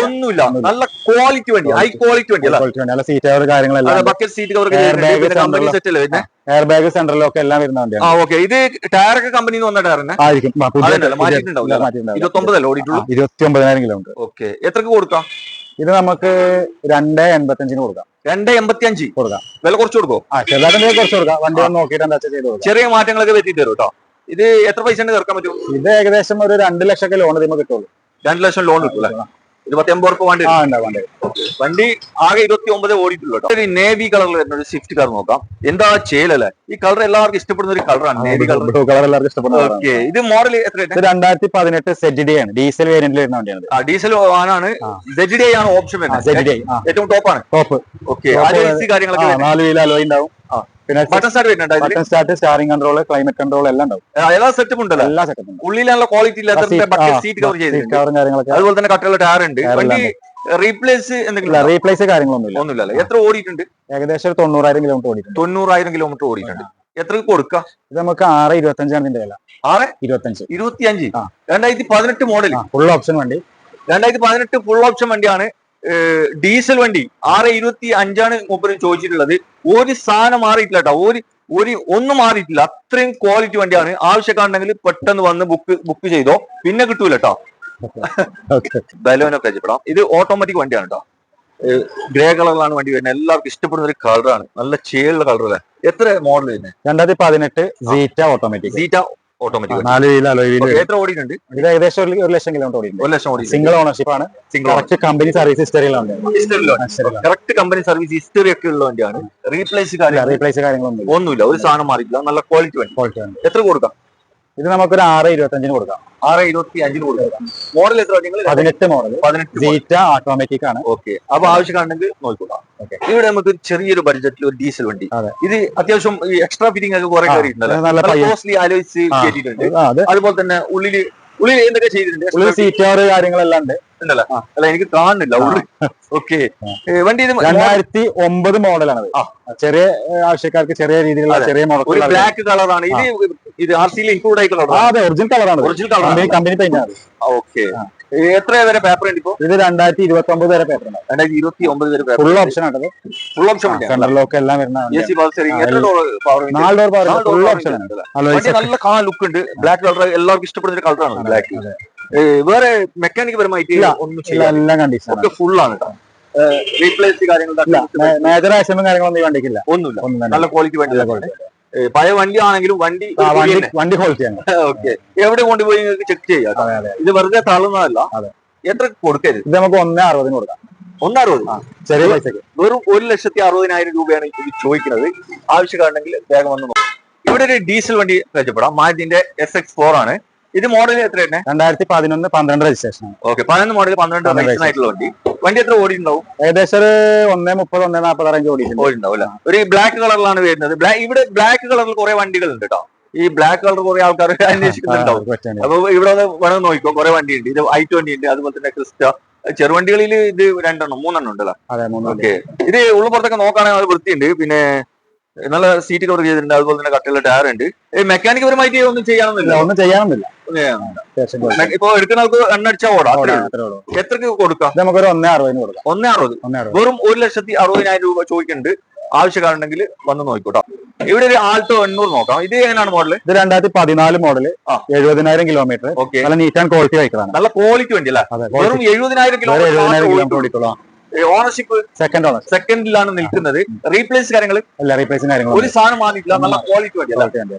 ഒന്നുമില്ല. നല്ല ക്വാളിറ്റി വണ്ടി ഹൈ ക്വാളിറ്റി വണ്ടി അല്ല? നല്ല സീറ്റ് കവർ കാര്യങ്ങളെല്ലാം bucket seat cover company set അല്ലേ എയർ ബാഗ് സെന്ററിലൊക്കെ എല്ലാം വരുന്ന വണ്ടിയാണ്. ആ ഓക്കെ ഇത് ടയർ ഒക്കെ കമ്പനി വന്ന ടയർ തന്നെ ആയിരിക്കും. ഇരുപത്തൊമ്പതല്ലേ ഓടിയിട്ടുള്ളൂ? ഇരുപത്തി ഒമ്പതിനായിരം കിലോമീറ്റർ. ഓക്കെ എത്രക്ക് കൊടുക്കാം? ഇത് നമുക്ക് രണ്ട് എൺപത്തഞ്ചിന് കൊടുക്കാം. രണ്ട് എൺപത്തി അഞ്ച് കൊടുക്കാം. വില കുറച്ച് കൊടുക്കോ ആ ചെറുതായിട്ട് കുറച്ച് കൊടുക്കാം. വണ്ടി നോക്കിയിട്ട് എന്താ വെച്ചാൽ ചെയ്ത് കൊടുക്കാം. ചെറിയ മാറ്റങ്ങളൊക്കെ വരുത്തി തരും കേട്ടോ ഇത് എത്ര പൈസ തീർക്കാൻ പറ്റും? ഇത് ഏകദേശം ഒരു രണ്ട് ലക്ഷമൊക്കെ ലോൺ ഇതിന് കിട്ടുള്ളൂ. രണ്ട് ലക്ഷം ലോൺ കിട്ടൂല ഇത് പത്തി അമ്പത് വണ്ടി വണ്ടി ആകെ ഇരുപത്തി ഒമ്പത് ഓടിയിട്ടുള്ളൂ കേട്ടോ. ഒരു നേവി കളറിൽ വരുന്ന ഒരു സ്വിഫ്റ്റ് കളർ നോക്കാം. എന്താ ചേലല്ലേ ഈ കളർ എല്ലാവർക്കും ഇഷ്ടപ്പെടുന്ന ഒരു കളറാണ് നേവി കളർ ബ്ലൂ കളർ എല്ലാവർക്കും ഇഷ്ടപ്പെടുന്ന ഓക്കെ. ഇത് മോഡൽ എത്ര രണ്ടായിരത്തി പതിനെട്ട് സെഡ് ഡി ആണ്. ഡീസൽ വേരിയന്റിൽ വരുന്ന വണ്ടിയാണ് ആ ഡീസൽ വാനാണ് സെറ്റ് ഡി ആണ് ഓപ്ഷൻ വരുന്നത്. ഏറ്റവും ടോപ്പാണ് ആണ്. Top okay. കാര്യങ്ങളൊക്കെ നാല് അലോയി ഉണ്ടാവും. പിന്നെ ബട്ടൺ സ്റ്റാർട്ട് വരുന്നുണ്ട് അതിൽ button start steering control climate control എല്ലാം ഉണ്ടാവും. എല്ലാ സെറ്റപ്പ് ഉണ്ടല്ലോ? എല്ലാ സെറ്റപ്പും നല്ല ക്വാളിറ്റി ഇല്ലാത്ത സീറ്റ് കവർ ചെയ്തിട്ടുണ്ട്. കാര്യങ്ങളൊക്കെ. അതുപോലെ തന്നെ കട്ടുള്ള ടയർ ഉണ്ട്. വണ്ടി റീപ്ലേസ് എന്തെങ്കിലും? റീപ്ലേസ് കാര്യങ്ങളൊന്നുമില്ല. ഒന്നുമില്ലല്ലോ? എത്ര ഓടിയിട്ടുണ്ട്? ഏകദേശം ഒരു തൊണ്ണൂറായിരം കിലോമീറ്റർ ഓടിയിട്ടുണ്ട്. തൊണ്ണൂറായിരം കിലോമീറ്റർ ഓടിയിട്ടുണ്ട്. എത്ര കൊടുക്ക? ഇത് നമുക്ക് ആറ് ഇരുപത്തഞ്ചാണ് ഇതിന്റെ വില. ആറ്? ഇരുപത്തഞ്ച്. ഇരുപത്തി അഞ്ച് രണ്ടായിരത്തി പതിനെട്ട് മോഡൽ ഫുൾ ഓപ്ഷൻ വണ്ടി. രണ്ടായിരത്തി പതിനെട്ട് ഫുൾ ഓപ്ഷൻ വണ്ടിയാണ്. ഡീസൽ വണ്ടി ആറ് ഇരുപത്തി അഞ്ചാണ് മൂപ്പര് ചോദിച്ചിട്ടുള്ളത്. ഒരു സാധനം മാറിയിട്ടില്ല കേട്ടോ. ഒരു ഒരു ഒന്നും മാറിയിട്ടില്ല. അത്രയും ക്വാളിറ്റി വണ്ടിയാണ്. ആവശ്യക്കാരുണ്ടെങ്കിൽ പെട്ടെന്ന് വന്ന് ബുക്ക് ബുക്ക് ചെയ്തോ. പിന്നെ കിട്ടൂല കേട്ടോ. ബലോനൊക്കെ പരിചയപ്പെടാം ഇത് ഓട്ടോമാറ്റിക് വണ്ടിയാണ് കേട്ടോ. ഗ്രേ കളറിലാണ് വണ്ടി വരുന്നത്. എല്ലാവർക്കും ഇഷ്ടപ്പെടുന്ന ഒരു കളറാണ് നല്ല ചേലുള്ള കളർ അല്ലേ? എത്ര മോഡൽ വരുന്നത് രണ്ടായിരത്തി പതിനെട്ട് സീറ്റ ഓട്ടോമാറ്റിക് സീറ്റ ഓട്ടോമാറ്റിക് നാല് വീൽ അലോയ് വീൽ എത്ര ഓടിയിട്ടുണ്ട്? ഇത് ഏകദേശം ഒരു ലക്ഷം കിലോമീറ്റർ ഓടിയിട്ടുണ്ട്. ഒരു ലക്ഷം ഓടി സിംഗിൾ ഓണർഷിപ്പ് ആണ്. സിംഗിൾ കറക്റ്റ് കമ്പനി സർവീസ് ഹിസ്റ്ററിയിലാണ് കറക്റ്റ് കമ്പനി സർവീസ് ഹിസ്റ്ററി ഒക്കെ ഉള്ള വണ്ടിയാണ്. റീപ്ലേസ് കാര്യം റീപ്ലേസ് കാര്യങ്ങളൊന്നും ഒന്നുമില്ല. ഒരു സാധനം മാറിയില്ല നല്ല ക്വാളിറ്റി വണ്ടി. ക്വാളിറ്റി എത്ര കൊടുക്കാം? ഇത് നമുക്കൊരു ആറ് ഇരുപത്തഞ്ചിന് കൊടുക്കാം. ആറ് ഇരുപത്തി അഞ്ചിന് കൊടുക്കാം. മോഡൽ എത്ര നിങ്ങൾ പതിനെട്ട് മോഡൽ പതിനെട്ട് സീറ്റ ഓട്ടോമാറ്റിക് ആണ്. ഓക്കെ അപ്പൊ ആവശ്യമാണെങ്കിൽ നോക്കിക്കോളാം. ഇവിടെ നമുക്ക് ചെറിയൊരു ബഡ്ജറ്റിൽ ഒരു ഡീസൽ വണ്ടി. ഇത് അത്യാവശ്യം എക്സ്ട്രാ ഫിറ്റിംഗ് ഒക്കെ കുറെ നല്ല കോസ്റ്റ്ലി ആലോചിച്ച് അതുപോലെ തന്നെ ഉള്ളിൽ ഉള്ളിൽ എന്തൊക്കെ ചെയ്തിട്ടുണ്ട്? ഉള്ളിൽ സീറ്റ് കവർ കാര്യങ്ങളെല്ലാം ഉണ്ട്. ഉണ്ടല്ലോ? അല്ല എനിക്ക് കാണുന്നില്ല ഉള്ളിൽ ഓക്കെ വണ്ടി ഇത് രണ്ടായിരത്തി ഒമ്പത് മോഡലാണ് ചെറിയ ആവശ്യക്കാർക്ക് ചെറിയ രീതിയിലുള്ള. ചെറിയ മോഡൽ ബ്ലാക്ക് കളറാണ് ഇത് ഇത് ആർ സിയിൽ ഇൻക്ലൂഡ് ആയി ആ കളറാണ് അതെ ഒറിജിനൽ കളറാണ് ഒറിജിനൽ കളർ കമ്പനി പെയിന്റാണ് ഓക്കെ എത്ര വരെ പേപ്പർ ഉണ്ട് ഇപ്പോ? ഇത് രണ്ടായിരത്തി ഇരുപത്തി ഒമ്പത് വരെ പേപ്പർ ഉണ്ട്. രണ്ടായിരത്തി ഇരുപത്തി ഒമ്പത് വരെ പേപ്പർ ഫുൾ ഓപ്ഷൻ ആണ് ഫുൾ ഓപ്ഷൻ കണ്ടറിലൊക്കെ എല്ലാം വരുന്ന നാല് ഡോർ പവർ ഫുൾ ഓപ്ഷൻ നല്ല കാണാൻ ലുക്ക് ഉണ്ട്. ബ്ലാക്ക് കളർ എല്ലാവർക്കും ഇഷ്ടപ്പെടുന്ന ഒരു കളറാണ് ബ്ലാക്ക് വേറെ മെക്കാനിക് പരമായിട്ട് എല്ലാം കണ്ടീഷൻ ഒക്കെ ഫുൾ ആണ് റീപ്ലേസ് കാര്യങ്ങൾ മേജർ ആശയം കാര്യങ്ങളൊന്നും ഈ ഒന്നുമില്ല. നല്ല ക്വാളിറ്റി വണ്ടി പഴയ വണ്ടി ആണെങ്കിലും വണ്ടി വണ്ടി ക്വാളിറ്റി ആണ്. ഓക്കെ. എവിടെ കൊണ്ടുപോയി നിങ്ങൾക്ക് ചെക്ക് ചെയ്യാം ഇത് വെറുതെ തള്ളുന്നതല്ല. എത്ര കൊടുക്കരുത്? ഇത് നമുക്ക് ഒന്നേ അറുപതിന് കൊടുക്കാം. ഒന്നറുപത്? ചെറിയ പൈസക്ക്. വെറും ഒരു ലക്ഷത്തി അറുപതിനായിരം രൂപയാണ് ഇത് ചോദിക്കുന്നത്. ആവശ്യക്കാരുണ്ടെങ്കിൽ വേഗം വന്ന് നോക്കാം. ഇവിടെ ഒരു ഡീസൽ വണ്ടി പരിചയപ്പെടാം. മാറ്റിന്റെ എസ് എക്സ് ഫോർ ആണ്. ഇത് മോഡൽ എത്ര തന്നെ രണ്ടായിരത്തി പതിനൊന്ന് പന്ത്രണ്ട് രജിസ്ട്രേഷൻ ഓക്കെ പതിനൊന്ന് മോഡൽ പന്ത്രണ്ട് രജിസ്ട്രേഷൻ ആയിട്ടുള്ള വണ്ടി. വണ്ടി എത്ര ഓടി ഉണ്ടാവും ഏകദേശം ഒരു ഒന്നേ മുപ്പത് ഒന്നേ നാൽപ്പത് റേഞ്ച് ഓടിയിട്ടുണ്ട്. ഓടിയിട്ടുണ്ടാവും അല്ലെ? ഒരു ബ്ലാക്ക് കളറിലാണ് വരുന്നത്. ഇവിടെ ബ്ലാക്ക് കളറിൽ കുറെ വണ്ടികൾ ഉണ്ട് കേട്ടോ ഈ ബ്ലാക്ക് കളർ കുറെ ആൾക്കാർ അന്വേഷിക്കുന്നുണ്ടാവും. അപ്പൊ ഇവിടെ വേണമെന്ന് നോക്കിക്കോ. കുറെ വണ്ടി ഉണ്ട് ഇത് ഐ ട്വന്റി ഉണ്ട് അതുപോലെ തന്നെ ക്രിസ്റ്റ. ചെറുവണ്ടികളിൽ ഇത് രണ്ടെണ്ണം മൂന്നെണ്ണം ഉണ്ടല്ലോ ഓക്കെ ഇത് ഉള്ള പുറത്തൊക്കെ നോക്കുകയാണെങ്കിൽ അത് വൃത്തിയുണ്ട്. പിന്നെ നല്ല സീറ്റ് കവർ ചെയ്തിട്ടുണ്ട്. അതുപോലെ തന്നെ കട്ടിയുള്ള ടയർ ഉണ്ട്. മെക്കാനിക് പരമായിട്ട് ഒന്നും ചെയ്യാനൊന്നുമില്ല. ഒന്നും ചെയ്യാനൊന്നുമില്ല. ഇപ്പൊ എടുക്കുന്ന ആൾക്ക് എണ്ണടിച്ചാ ഓടാം. എത്രക്ക് കൊടുക്കാം? നമുക്കൊരു ഒന്നേ അറുപതിന് കൊടുക്കാം. ഒന്നേ അറുപത്. വെറും ഒരു ലക്ഷത്തി അറുപതിനായിരം രൂപ ചോദിക്കുന്നുണ്ട് ആവശ്യക്കാരുണ്ടെങ്കിൽ വന്ന് നോക്കിക്കോട്ടോ. ഇവിടെ ഒരു ആൾട്ടോ എണ്ണൂറ് നോക്കാം. ഇത് എങ്ങനെയാണ് മോഡൽ ഇത് രണ്ടായിരത്തി പതിനാല് മോഡൽ. എഴുപതിനായിരം കിലോമീറ്റർ ഓക്കെ നല്ല നീറ്റ് ആൻഡ് ക്വാളിറ്റി ബൈക്കാണ് നല്ല ക്വാളിറ്റി വേണ്ടി അല്ലേ? വെറും എഴുപതിനായിരം കിലോമീറ്റർ ഓടിക്കുള്ളൂ ഓണർഷിപ്പ് സെക്കൻഡ് ഓണർ സെക്കൻഡിലാണ് നിൽക്കുന്നത്. റീപ്ലേസ് കാര്യങ്ങൾ അല്ല കാര്യങ്ങൾ ഒരു സാധനം മാറിയിട്ടില്ല നല്ല ക്വാളിറ്റി വണ്ടി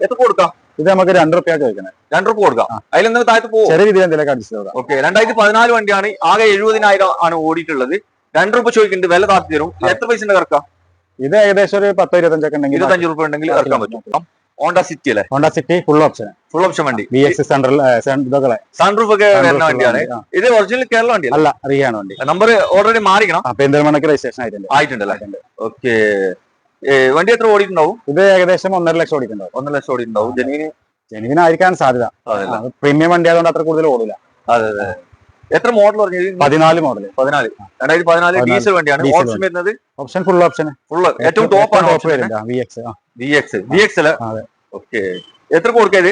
എത്ര കൊടുക്കാം? ഇത് നമുക്ക് രണ്ട് റുപ്യ ചോദിക്കുന്നത് രണ്ട് റുപ്യ കൊടുക്കാം. അതിലെന്താ താഴത്ത് പോകും ചെറിയ രീതിയിൽ എന്തെങ്കിലും ചെയ്താൽ ഓക്കെ രണ്ടായിരത്തി പതിനാല് വണ്ടിയാണ് ആകെ എഴുപതിനായിരം ആണ് ഓടിയിട്ടുള്ളത്. രണ്ട് റുപ്യ ചോദിക്കുന്നുണ്ട് വില താത്തി തരും. എത്ര പൈസ ഇറക്കാം ഇത് ഏകദേശം ഒരു പത്തോ ഇരുപത്തഞ്ചൊക്കെ ഉണ്ടെങ്കിൽ ഇരുപത്തഞ്ച് റുപ്യ ഉണ്ടെങ്കിൽ ഇറക്കാൻ പറ്റും. ഹോണ്ട സിറ്റി അല്ലേ? Honda City full option full option വണ്ടി. ബി എക്സ് സെൻട്രൽ ഇതൊക്കെ. സൺറൂഫ് ഒക്കെ വരുന്ന വണ്ടിയാണ്. ഇത് ഒറിജിനൽ കേരള വണ്ടി അല്ല അറിയാണ് വണ്ടി. നമ്പർ ഓൾറെഡി മാറിക്കണം. പെരിന്തൽമണ്ണക്ക് രജിസ്ട്രേഷൻ ആയിട്ടുണ്ട്. ആയിട്ടുണ്ടല്ലേ? ഓക്കെ വണ്ടി എത്ര ഓടിയിട്ടുണ്ടാവും? ഇത് ഏകദേശം ഒന്നര ലക്ഷം ഓടിക്കുന്നുണ്ടാവും ഒന്നര ലക്ഷം ഓടിയിട്ടുണ്ടാവും. ജനുവിന് ജനുവിനായിരിക്കാൻ സാധ്യത. പ്രീമിയം വണ്ടി ആയതുകൊണ്ട് അത്ര കൂടുതൽ ഓടില്ല. അതെ അതെ. എത്ര മോഡൽ പറഞ്ഞത് പതിനാല് മോഡൽ പതിനാല്. രണ്ടായിരത്തി പതിനാല്. ഡീസൽ വണ്ടിയാണ്. ഓപ്ഷൻ വരുന്നത്? ഓപ്ഷൻ ഫുൾ ഓപ്ഷൻ ഫുള്ള് ഏറ്റവും ടോപ്പ് ആണ്. ഓക്കെ. എത്ര കൊടുക്കരുത്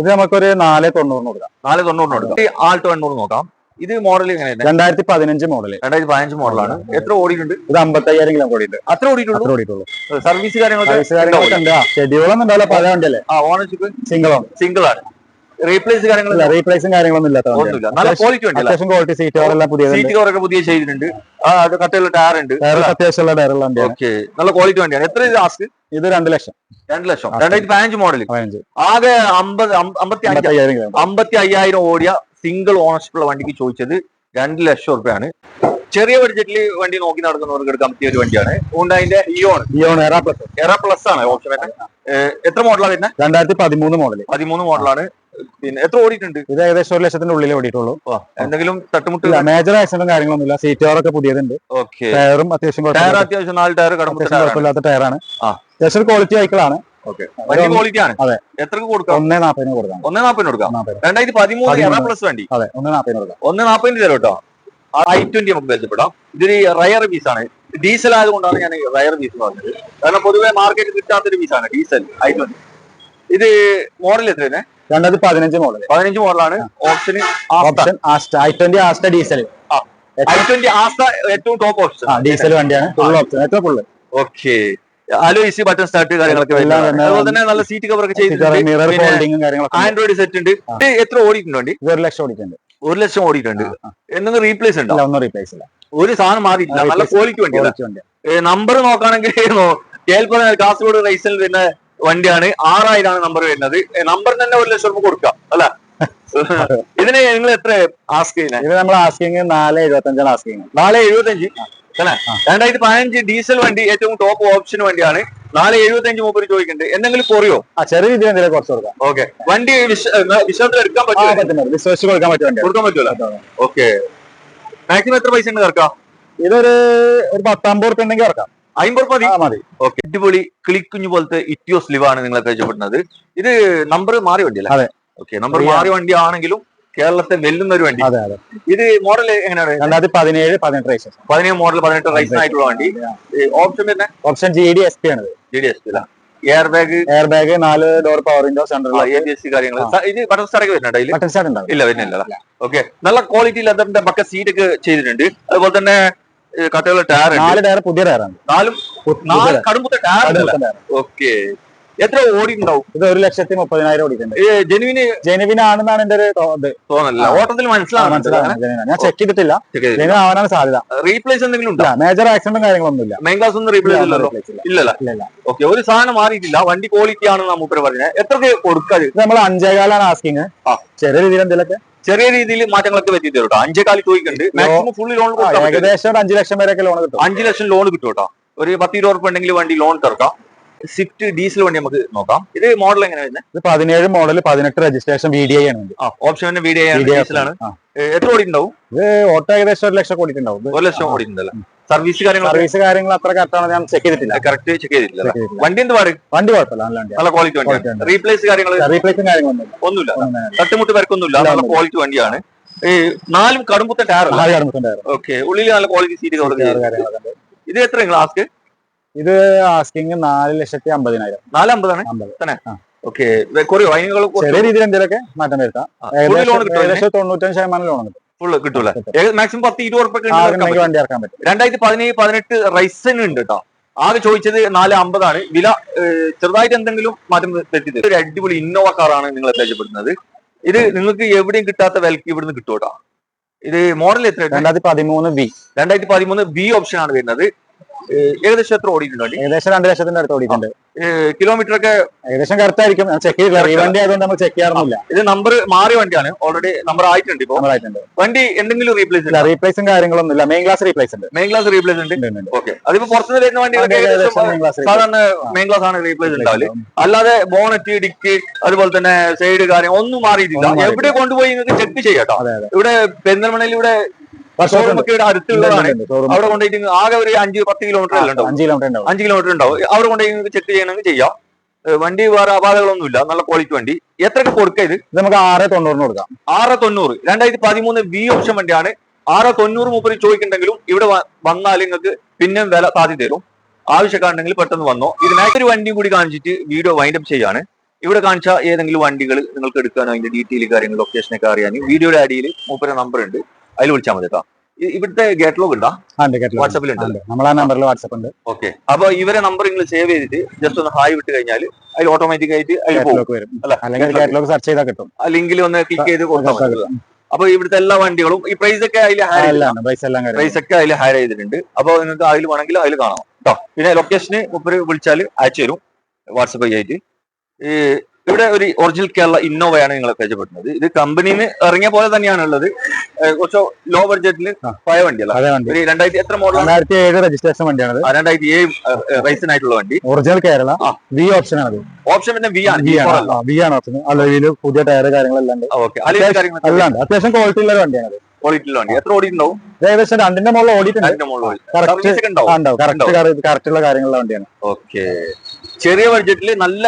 ഇത്? നമുക്കൊരു നാല് തൊണ്ണൂറിന് കൊടുക്കാം. നാല് തൊണ്ണൂറിന് കൊടുക്കാം. ആൾട്ടോ എണ്ണൂറ് നോക്കാം. ഇത് മോഡൽ എങ്ങനെയാണ് രണ്ടായിരത്തി പതിനഞ്ച് മോഡൽ രണ്ടായിരത്തി പതിനഞ്ച് മോഡലാണ് എത്ര ഓടിയിട്ടുണ്ട്? ഇത് അമ്പത്തയ്യായിരം കിലോ ഓടിയിട്ടുണ്ട് അത്ര ഓടിയിട്ടുള്ളൂ? ഓടിയിട്ടുള്ളൂ. സർവീസ് കാര്യങ്ങളൊക്കെ സർവീസ് കാര്യങ്ങളൊക്കെ ഉണ്ട്. ഷെഡ്യൂൾ ഒന്നും ഉണ്ടാവില്ല. പല വണ്ടിയല്ലേ? ആ ഓണർഷിപ്പ്? സിംഗിൾ ആണ്. സിംഗിൾ ആണ്. റീപ്ലേസ് കാര്യങ്ങളില്ല റീപ്ലേസും കാര്യങ്ങളൊന്നും ഇല്ലാത്ത. നല്ല ക്വാളിറ്റി അത്യാവശ്യം ക്വാളിറ്റി സീറ്റുകളെല്ലാം പുതിയതുണ്ട് സീറ്റ് കവറൊക്കെ പുതിയ ചെയ്തിട്ടുണ്ട് ആ കട്ടയുള്ള ടയർ ഉണ്ട്. അത്യാവശ്യമുള്ള ടയറുള്ള വണ്ടിയാണ്. ഓക്കെ നല്ല ക്വാളിറ്റി വണ്ടിയാണ്. എത്ര ഇത് ആസ്ക്? ഇത് രണ്ട് ലക്ഷം. രണ്ട് ലക്ഷം. രണ്ടായിരത്തി പതിനഞ്ച് മോഡൽ ആകെ അമ്പത് അമ്പത്തി അയ്യായിരം ഓടിയ സിംഗിൾ ഓണർഷിപ്പ് ഉള്ള വണ്ടിക്ക് ചോദിച്ചത് രണ്ട് ലക്ഷം റുപ്യാണ് ചെറിയ ബഡ്ജറ്റിൽ വണ്ടി നോക്കി നടക്കുന്നവർക്ക് എടുക്കാൻ പറ്റിയ ഒരു വണ്ടിയാണ്. ഹുണ്ടായിന്റെ Eon Eon Era plus Era plus ആണ് ഓപ്ഷൻ എത്ര മോഡലാണ് വരുന്നത്? രണ്ടായിരത്തി പതിമൂന്ന് മോഡൽ പതിമൂന്ന് മോഡലാണ് പിന്നെ എത്ര ഓടിയിട്ടുണ്ട്? ഇത് ഏകദേശം ഒരു ലക്ഷത്തിന്റെ ഉള്ളിൽ ഓടിയിട്ടുള്ളൂ. എന്തെങ്കിലും തട്ടുമുട്ട് മേജർ ആക്സിഡന്റും കാര്യങ്ങളൊന്നും ഇല്ല ഒക്കെ പുതിയതുണ്ട്. ഓക്കെ. ടയറും അത്യാവശ്യം ടയർ അത്യാവശ്യം നാല് ടയർ കുഴപ്പമില്ലാത്ത ടയറാണ്. അത്യാവശ്യം ക്വാളിറ്റി സൈക്കിളാണ് വലിയ ക്വാളിറ്റി ആണ്. അതെ. എത്രക്ക് കൊടുക്കാം? ഒന്നേ നാപ്പതിന് കൊടുക്കാം. ഒന്നേ നാപ്പതിന് കൊടുക്കാം. നാപ്പതിന്. രണ്ടായിരത്തി പതിമൂന്ന്. പ്ലസ് വണ്ടി. അതെ ഒന്നേ നാപ്പതിന് കൊടുക്കാം. ഒന്ന് നാപ്പതിന് തരും കേട്ടോ. ഐ ട്വന്റി നമുക്ക് ബന്ധപ്പെടാം. ഇതൊരു റയർ പീസ് ആണ്. ഡീസൽ ആയതുകൊണ്ടാണ് ഞാൻ റയർ പീസ് പറഞ്ഞത്. കാരണം പൊതുവെ മാർക്കറ്റ് കിട്ടാത്തൊരു പീസാണ് ഡീസൽ ഐ ട്വന്റി ഇത് മോഡൽ എത്രയാണ്? രണ്ടായിരത്തി പതിനഞ്ച് മോഡൽ പതിനഞ്ച് മോഡലാണ് ഓപ്ഷന് option Asta i twenty Asta diesel i twenty Asta ഏറ്റവും ടോപ്പ് ഓപ്ഷൻ ഡീസൽ വണ്ടിയാണ്. ഫുൾ ഓപ്ഷൻ ഏറ്റവും ഫുള്ള് ഓക്കെ അലോ ഈസി ബട്ടൺ സ്റ്റാർട്ട് കാര്യങ്ങളൊക്കെ അതുപോലെ തന്നെ നല്ല സീറ്റ് കവർ ഒക്കെ ചെയ്തിട്ടുണ്ട്. പിന്നെ ആൻഡ്രോയിഡ് സെറ്റ് ഉണ്ട്. എത്ര ഓടിയിട്ടുണ്ട് വണ്ടി? ഒരു ലക്ഷം ഓടിയിട്ടുണ്ട്. ഒരു ലക്ഷം ഓടിയിട്ടുണ്ട്. എന്തെങ്കിലും റീപ്ലേസ് ഉണ്ടോ? ഒന്നും റീപ്ലേസ് ഇല്ല. ഒരു സാധനം മാറിയിട്ടില്ല. നല്ല ക്വാളിറ്റി വണ്ടി നമ്പർ നോക്കുകയാണെങ്കിൽ കേൾപ്പന കാസർഗോഡ് റൈസിൽ വരുന്ന വണ്ടിയാണ് ആറായിരമാണ് നമ്പർ വരുന്നത്. നമ്പർ തന്നെ ഒരു ലക്ഷം രൂപ കൊടുക്കാം അല്ല? ഇതിന് നിങ്ങൾ എത്ര ആസ്ക് ചെയ്യുന്നത് ഇത് നമ്മൾ ആസ്കിങ് നാല് എഴുപത്തഞ്ചാണ് ആസ്കിങ് നാല് എഴുപത്തഞ്ച്? അല്ലേ? രണ്ടായിരത്തി പതിനഞ്ച് ഡീസൽ വണ്ടി ഏറ്റവും ടോപ്പ് ഓപ്ഷൻ വണ്ടിയാണ്. നാല് എഴുപത്തഞ്ച് മൂപ്പര് ചോദിക്കുന്നുണ്ട്. എന്തെങ്കിലും കുറയോ? ആ ചെറിയ രീതിയിൽ എന്തെങ്കിലും കുറച്ച് കൊടുക്കാം. ഓക്കെ. വണ്ടി വിശ്വാസത്തിൽ എടുക്കാൻ പറ്റും വിശ്വസിച്ച് കൊടുക്കാൻ പറ്റും കൊടുക്കാൻ പറ്റുമല്ലോ ഓക്കെ. മാക്സിമം എത്ര പൈസ ഉണ്ട് ഇറക്കാം ഇതൊരു ഒരു പത്തമ്പത് റുപ്യ ഉണ്ടെങ്കിൽ ഇറക്കാം അമ്പത് മതി. ഓക്കെ. അടിപൊളി കിളിക്കുഞ്ഞു പോലത്തെ ഇറ്റിയോ സ്ലിവ് ആണ് നിങ്ങൾ പരിചയപ്പെടുന്നത്. ഇത് നമ്പർ മാറി വണ്ടിയല്ലേ? അതെ. Okay number. മാറി വണ്ടി ആണെങ്കിലും കേരളത്തെ വെല്ലുന്ന ഒരു വണ്ടി. ഇത് മോഡൽ എങ്ങനെയാണ്? രണ്ടായിരത്തി പതിനേഴ് പതിനെട്ട് റൈസ് പതിനേഴ് മോഡൽ പതിനെട്ട് റൈസ് ആയിട്ടുള്ള വണ്ടി. ഓപ്ഷൻ പിന്നെ option G D S P ആണ് G D S P air bag air bag നാല് ഡോർ പവർ വിൻഡോ സെൻട്രൽ കാര്യങ്ങൾ ഇത് ബട്ടർ വരുന്നുണ്ട് ബട്ടൺ സ്റ്റാർ ഉണ്ടാവും. ഇല്ല വരുന്നില്ല ഓക്കെ. നല്ല ക്വാളിറ്റി ലെതറിന്റെ പക്ക സീറ്റ് ഒക്കെ ചെയ്തിട്ടുണ്ട്. അതുപോലെ തന്നെ കട്ടയുള്ള ടയർ നാല് ടയർ പുതിയ ടയറാണ് നാലും കടുമ്പത്തെ ടയർ ഓക്കെ. എത്ര ഓടി ഉണ്ടാവും ഇത് ഒരു ലക്ഷത്തി മുപ്പതിനായിരം ഓടിക്കുന്നുണ്ട് ജെനുവിന് ജെനുവിൻ ആണെന്നാണ് എന്റെ ഒരു ഇത്. തോന്നല്ല. ഓട്ടത്തിൽ മനസ്സിലാവും ആണ്. ഞാൻ ചെക്ക് ചെയ്തിട്ടില്ല. ജെനുവിൻ ആവാനാണ് സാധ്യത. റീപ്ലേസ് എന്തെങ്കിലും ഉണ്ടോ? മേജർ ആക്സിഡന്റും കാര്യങ്ങളൊന്നും ഇല്ല മെയിൻ ക്ലാസ് ഒന്നും റീപ്ലേസ് ഇല്ലല്ലോ? ഇല്ല. ഇല്ലല്ല. ഓക്കെ ഒരു സാധനം മാറിയിട്ടില്ല. വണ്ടി ക്വാളിറ്റി ആണെന്ന് നമ്മൾ പറഞ്ഞത്. എത്ര കൊടുക്കാതെ നമ്മൾ അഞ്ചേകാലാണ് ആസ്കിങ് ചെറിയ രീതിയിൽ എന്തെങ്കിലുമൊക്കെ ചെറിയ രീതിയിൽ മാറ്റങ്ങളൊക്കെ പറ്റി തരും കേട്ടോ. അഞ്ചേകാലി ചോദിക്കുന്നുണ്ട് മാക്സിമം ഫുൾ ലോൺ ഏകദേശം അഞ്ചു ലക്ഷം വരെയൊക്കെ ലോൺ കിട്ടും. അഞ്ചു ലക്ഷം ലോൺ കിട്ടും കേട്ടോ. ഒരു പത്ത് ഇരുപത് ഉറപ്പ് ഉണ്ടെങ്കിൽ വണ്ടി ലോൺ തീർക്കാം സ്വിഫ്റ്റ് ഡീസൽ വണ്ടി നമുക്ക് നോക്കാം. ഇത് മോഡൽ എങ്ങനെ വരുന്നത് ഇത് പതിനേഴ് മോഡൽ പതിനെട്ട് രജിസ്ട്രേഷൻ വി ഡി ഐ ആണ് ഓപ്ഷൻ വി ഡി ഐ ഡീസലാണ് ആ. എത്ര ഉണ്ടാവും ഇത് ഓട്ടോ ഏകദേശം ഒരു ലക്ഷം കോടി ഉണ്ടാവും ഒരു ലക്ഷം ഓടിയിട്ടുണ്ടല്ലോ? സർവീസ് കാര്യങ്ങൾ സർവീസ് കാര്യങ്ങൾ അത്ര കറക്റ്റാണ് ഞാൻ ചെക്ക് ചെയ്തിട്ടില്ല. കറക്റ്റ് ചെക്ക് ചെയ്തിട്ടില്ല. വണ്ടി എന്ത് പാട്? വണ്ടി കുഴപ്പമില്ല നല്ല വണ്ടി നല്ല ക്വാളിറ്റി വണ്ടിയാണ്. റീപ്ലേസ് കാര്യങ്ങൾ റീപ്ലേസും കാര്യങ്ങളൊന്നും ഇല്ല ഒന്നുമില്ല. ഒന്നും തന്നെ. തട്ടുമുട്ട് വരക്കൊന്നുമില്ല. നല്ല. ക്വാളിറ്റി വണ്ടിയാണ്. ഈ നാലും കടുമ്പുത്ത ടയർ നാല് ഓക്കെ ഉള്ളിൽ നല്ല ക്വാളിറ്റി സീറ്റ്. ഇത് എത്ര ആസ്ക് ഇത് ആസ്കിങ് നാല് ലക്ഷത്തി അമ്പതിനായിരം. നാലമ്പതാണ്? അമ്പതാണ് ഓക്കെ കുറയോ? അതിനുള്ള ചെറിയ രീതിയിൽ എന്തെങ്കിലുമൊക്കെ മാറ്റം വരുത്താം. ഏകദേശം തൊണ്ണൂറ്റഞ്ച് ശതമാനം ലോൺ കിട്ടും. ഫുള്ള് കിട്ടൂല മാക്സിമം പത്ത് ഇരുപത് ഉറപ്പൊക്കെ രണ്ടായിരത്തി പതിനേഴ് പതിനെട്ട് റൈസിന് ഉണ്ട് കേട്ടോ ആകെ ചോദിച്ചത് നാല് അമ്പതാണ്. വില ചെറുതായിട്ട് എന്തെങ്കിലും മാറ്റം തെറ്റി ഒരു അടിപൊളി ഇന്നോവ കാറാണ് നിങ്ങൾ പരിചയപ്പെടുന്നത് ഇത് നിങ്ങൾക്ക് എവിടെയും കിട്ടാത്ത വിലക്ക് ഇവിടുന്ന് കിട്ടും കേട്ടോ. ഇത് മോഡൽ എത്ര രണ്ടായിരത്തി പതിമൂന്ന് ബി രണ്ടായിരത്തി പതിമൂന്ന് ബി ഓപ്ഷൻ ആണ് വരുന്നത്. ഏകദേശം എത്ര ഓടിയിട്ടുണ്ട് ഏകദേശം രണ്ട് ലക്ഷത്തിന്റെ അടുത്ത് ഓടിയിട്ടുണ്ട്. കിലോമീറ്റർ ഒക്കെ ഏകദേശം കറക്റ്റ് ആയിരിക്കും. ചെക്ക് ചെയ്തില്ല വണ്ടി ആയതുകൊണ്ട് നമ്മൾ ചെക്ക് ചെയ്യാറില്ല ഇത് നമ്പർ മാറിയ വണ്ടിയാണ്. ഓൾറെഡി നമ്പർ ആയിട്ടുണ്ട് ഇപ്പോ. നമ്മളായിട്ടുണ്ട് വണ്ടി എന്തെങ്കിലും റീപ്ലേസ് ഇല്ല റീപ്ലേസും കാര്യങ്ങളൊന്നും ഇല്ല മെയിൻ ക്ലാസ് റീപ്ലേസ് ഉണ്ട്. മെയിൻ ക്ലാസ് റീപ്ലേസ് ഉണ്ട്. ഓക്കെ അതിപ്പോ പുറത്തുനിന്ന് വരുന്ന replace. സാധാരണ മെയിൻ ക്ലാസ് ആണ് റീപ്ലേസ് ഉണ്ടാവില്ല അല്ലാതെ ബോണറ്റ് ഡിക്ക് അതുപോലെ തന്നെ സൈഡ് കാര്യം ഒന്നും മാറിയിട്ടില്ല. എവിടെ കൊണ്ടുപോയി നിങ്ങൾക്ക് ചെക്ക് ചെയ്യാട്ടോ. ഇവിടെ പെരിന്തൽമണ്ണയിൽ ഇവിടെ Workshop ഷോറൂം ഉണ്ട്. അടുത്തുള്ളതാണ് അവിടെ കൊണ്ടുപോയിട്ട് ആകെ ഒരു അഞ്ച് പത്ത് കിലോമീറ്റർ അല്ല അഞ്ച് കിലോമീറ്റർ ഉണ്ടാവും. അഞ്ച് കിലോമീറ്റർ ഉണ്ടാവും. അവിടെ കൊണ്ടുപോയി ചെക്ക് ചെയ്യണമെങ്കിൽ ചെയ്യാം. വണ്ടി വേറെ അപാധകളൊന്നുമില്ല നല്ല ക്വാളിറ്റി വണ്ടി. എത്രക്ക് കൊടുക്കുക ഇത്? ഇത് നമുക്ക് ആറ് തൊണ്ണൂറിന് കൊടുക്കാം. ആറ് തൊണ്ണൂറ്. രണ്ടായിരത്തി പതിമൂന്ന് ബി ഓപ്ഷൻ വണ്ടിയാണ്. ആറ് തൊണ്ണൂറ് മുപ്പത് ചോദിക്കുന്നുണ്ടെങ്കിലും ഇവിടെ വന്നാൽ നിങ്ങൾക്ക് പിന്നെ വില സാധ്യത തരും. ആവശ്യക്കാരുണ്ടെങ്കിൽ പെട്ടെന്ന് വന്നോ. ഇതിനായിട്ട് ഒരു വണ്ടിയും കൂടി കാണിച്ചിട്ട് വീഡിയോ വൈൻഡപ്പ് ചെയ്യാണ്. ഇവിടെ കാണിച്ച ഏതെങ്കിലും വണ്ടികൾ നിങ്ങൾക്ക് എടുക്കാനോ അതിന്റെ ഡീറ്റെയിൽ കാര്യങ്ങൾ ലൊക്കേഷനൊക്കെ അറിയാൻ. വീഡിയോയുടെ അടിയിൽ മൂപ്പര നമ്പർ ഉണ്ട്. അതിൽ വിളിച്ചാൽ മതി കേട്ടോ. ഇവിടുത്തെ ഗേറ്റ് ലോഗ് ഉണ്ടാ? വാട്സാപ്പിൽ ഉണ്ട് നമ്പറിൽ വാട്സാപ്പ് ഉണ്ട്. ഓക്കെ അപ്പൊ ഇവരെ നമ്പർ നിങ്ങൾ സേവ് ചെയ്തിട്ട് ജസ്റ്റ് ഒന്ന് ഹായ് വിട്ട് കഴിഞ്ഞാൽ അതിൽ ഓട്ടോമാറ്റിക് ആയിട്ട് അതിൽ പോകും. അല്ല? അല്ലെങ്കിൽ ഗേറ്റ്ലോഗ് സെർച്ച് ചെയ്താൽ കിട്ടും. ആ ലിങ്കിൽ ഒന്ന് ക്ലിക്ക് ചെയ്ത് കൊടുത്താൽ മതി. അപ്പൊ ഇവിടുത്തെ എല്ലാ വണ്ടികളും ഈ പ്രൈസ് ഒക്കെ അതിൽ പ്രൈസ് ഒക്കെ അതിൽ ഹയർ ചെയ്തിട്ടുണ്ട്. അപ്പൊ നിങ്ങൾക്ക് അതിൽ വേണമെങ്കിൽ അതിൽ കാണാം. കേട്ടോ പിന്നെ ലൊക്കേഷന് മുപ്പര് വിളിച്ചാൽ അയച്ചു തരും. വാട്സപ്പ് ആയിട്ട് ഈ ഇവിടെ ഒരു ഒറിജിനൽ കേരള ഇന്നോവയാണ് നിങ്ങളെ പരിചയപ്പെടുന്നത് ഇത് കമ്പനിയിൽ നിന്ന് ഇറങ്ങിയ പോലെ തന്നെയാണ് ഉള്ളത്. കുറച്ച് ലോ ബഡ്ജറ്റിൽ. പഴയ വണ്ടിയല്ല. ഒരു രണ്ടായിരത്തി എത്ര മോഡൽ രണ്ടായിരത്തി ഏഴ് രജിസ്ട്രേഷൻ വണ്ടിയാണ് രണ്ടായിരത്തി ഏഴ് റൈസിനായിട്ടുള്ള വണ്ടി. ഒറിജിനൽ കേരള. വി ഓപ്ഷൻ ആണ് ഓപ്ഷൻ പിന്നെ വി ആണ്. വി ആണ്. ഓപ്ഷൻ അലോയിൽ പുതിയ ടയർ കാര്യങ്ങളെല്ലാം ഉണ്ട്. അത്യാവശ്യം ക്വാളിറ്റി ഉള്ള വണ്ടിയാണ് വണ്ടി എത്ര ഓടിയിട്ടുണ്ടാവും? ഏകദേശം രണ്ടിന്റെ മുകളിൽ ഓടിയിട്ടുണ്ട്. കറക്റ്റ് ഉള്ള കാര്യങ്ങളുള്ള വണ്ടിയാണ്. ഓക്കെ ചെറിയ ബഡ്ജറ്റിൽ നല്ല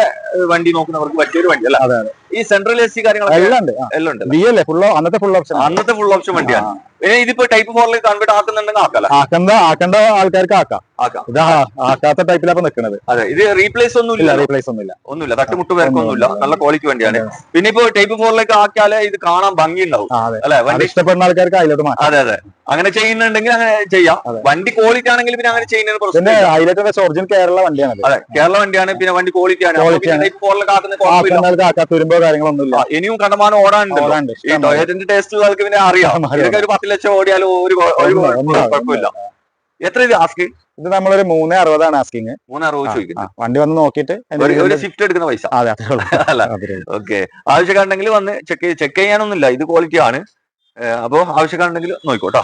വണ്ടി നോക്കുന്നവർക്ക് പറ്റിയ ഒരു വണ്ടി അല്ല? അതെ. ഈ സെൻട്രൽ എ സി കാര്യങ്ങളൊക്കെ ഫുൾ അന്നത്തെ ഫുൾ ഓപ്ഷൻ അന്നത്തെ ഫുൾ ഓപ്ഷൻ വണ്ടിയാണ്. പിന്നെ ഇതിപ്പോ ടൈപ്പ് കൺവേർട്ട് ആക്കുന്നുണ്ടെങ്കിൽ ആക്കണ്ട ആക്കേണ്ട ആൾക്കാർക്ക് ആക്കാം. ആക്കാം. ഇത് ആ- ആക്കാത്ത ടൈപ്പിലാണ് നിൽക്കുന്നത് അതെ ഇത് റീപ്ലേസ് ഒന്നും ഇല്ല. റീപ്ലേസ് ഒന്നുമില്ല ഒന്നുമില്ല. തട്ടുമുട്ട് പേർക്കൊന്നുമില്ല. നല്ല ക്വാളിറ്റി വണ്ടിയാണ്. പിന്നെ ഇപ്പോ ടൈപ്പ് ഫോറിലേക്ക് ആക്കിയാലേ ഇത് കാണാൻ ഭംഗി ഉണ്ടാവും അല്ലെ? വണ്ടി ഇഷ്ടപ്പെടുന്ന ആൾക്കാർക്ക് അതിലോട്ട് അതെ അതെ. അങ്ങനെ ചെയ്യുന്നുണ്ടെങ്കിൽ അങ്ങനെ ചെയ്യാം. വണ്ടി ക്വാളിറ്റി ആണെങ്കിൽ പിന്നെ അങ്ങനെ ചെയ്യുന്നതിന് ഹൈലൈറ്റ് ഒറിജിനൽ കേരള വണ്ടിയാണ് അതെ കേരള വണ്ടിയാണ് പിന്നെ വണ്ടി ക്വാളിറ്റി ആണ്. ടൈപ്പ് ഫോറിലേക്ക് ആക്കുന്ന കാര്യങ്ങളൊന്നുമില്ല. ഇനിയും കണ്ടമാനം ഓടാനുണ്ട്. ഈ ടോയ്ലറ്റിന്റെ. ടേസ്റ്റ് ഉള്ള ആൾക്ക് പിന്നെ അറിയാം. ഇതൊക്കെ ഒരു പത്ത് ലക്ഷം ഓടിയാലും ഒരു. കുഴപ്പമില്ല. എത്ര ഇത് ആസ്കിങ് ഇത് നമ്മളൊരു മൂന്ന് അറുപതാണ് ആസ്കിങ് മൂന്നാറ് അറുപത് ചോദിക്കുന്നത് വണ്ടി വന്ന് നോക്കിയിട്ട് ഒരു ഷിഫ്റ്റ് എടുക്കുന്ന പൈസ. അതെ അത്രേ ഓക്കെ ആവശ്യക്കാരുണ്ടെങ്കിൽ വന്ന് ചെക്ക് ചെക്ക് ചെയ്യാനൊന്നുമില്ല. ഇത് ക്വാളിറ്റി ആണ്. ഏഹ് അപ്പോ ആവശ്യക്കാരുണ്ടെങ്കിൽ നോക്കിക്കോട്ടോ